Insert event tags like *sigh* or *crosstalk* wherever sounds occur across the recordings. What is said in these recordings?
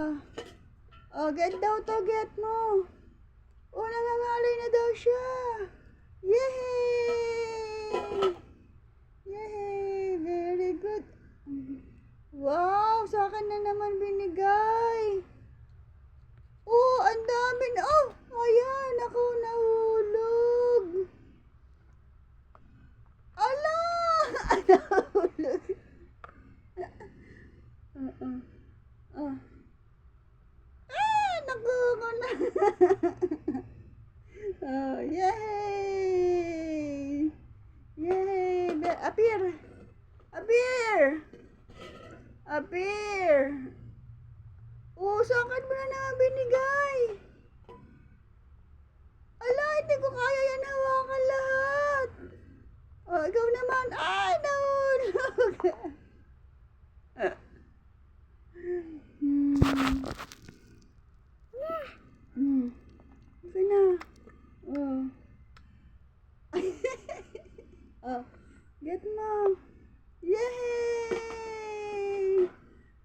Ah. Oh, get daw to, mo. Oh, nangangalay na daw siya. Yay! Yay! Very good. Wow, sa akin na naman binigay. Oh, ang dami na. Oh, ayan, ako nahulog. Ala! nahulog. Uh-uh. Ah. Ah, nakuha na. oh, yay! Be- Appear! Appear! Appear! Oh, sa akin mo na naman binigay. Ala, hindi ko kaya yan hawakan lahat. Oh, ikaw naman. Ay, nahulog. *laughs* Hmm. Hmm. Okay na. Oh. oh. Get mo. Yay!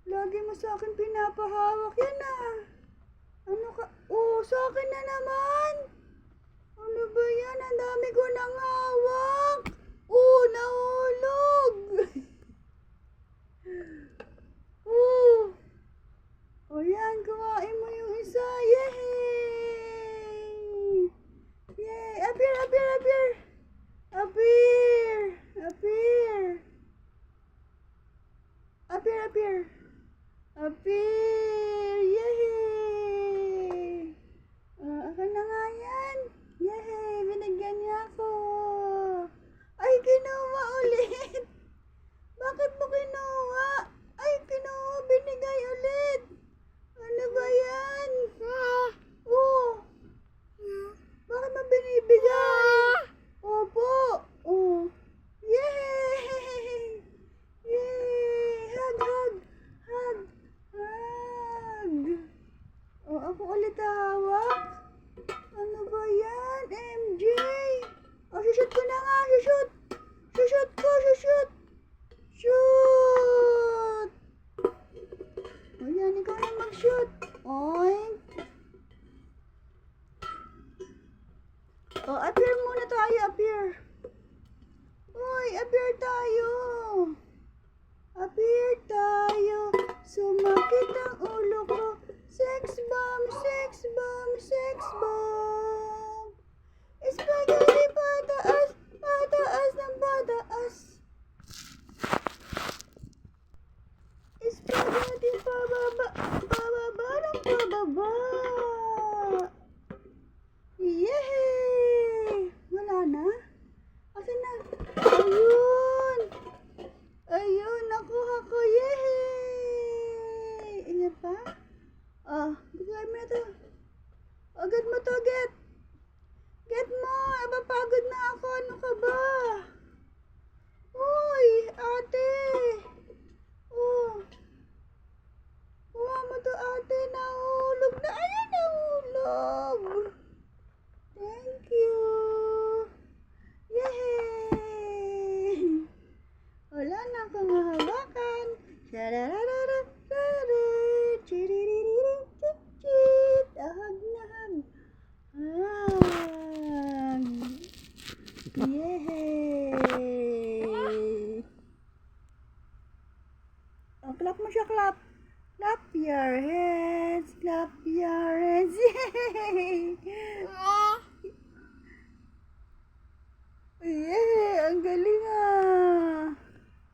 Lagi mo sa pinapahawak. Yan na. Ano ka? Oh, sa akin na naman. Ano ba yan? Ang dami ko nang hawak. Oh, nahulog. *laughs* oh. O yan, kumain mo yung isa. Yay! Yay! Appear, appear, appear! Appear! Appear! Appear, appear! Appear! Yay! Uh, ako na nga yan. Yay! Binigyan niya ako. Ay, kinuha ulit. Bakit mo kinuha? Ay, kinuha. Binigay ulit. Ano ba yan? Oh. Bakit mo binibigay? Opo. Oh. Yay! Yay! Hug, hug. Hug. Hug. Oh, ako ulit hawak. Ano ba yan? MJ? Oh, shoot ko na nga. Shoot. Shoot ko. Shoot. Shoot. O yan, ikaw na mag-shoot. Oink. O, appear muna tayo, appear. Uy, appear tayo. Appear tayo. Sumakit ang ulo ko. Sex bomb, sex bomb, sex bomb. Spaghetti pataas, pataas ng pataas. Spaghetti pababa, pababa ng pababa. Yay! Wala na? Asan na? Ayun! Ayun, nakuha ko. Yay! Ingat pa? Oh, bigay mo na to. Agad mo to, get. Get mo. Mapapagod na ako. Ano ka ba? Uy, ate. Oh. Kuha mo to, ate. Nahulog na. Ayan, nahulog. Thank you. Yay! Wala na akong hahawakan. Sharararara, rara, chiriririr, chit, chit. Ahag na hag. Hag. Yay! Oh, clap mo siya, clap. Clap your hands, clap your hands. *laughs* Yay!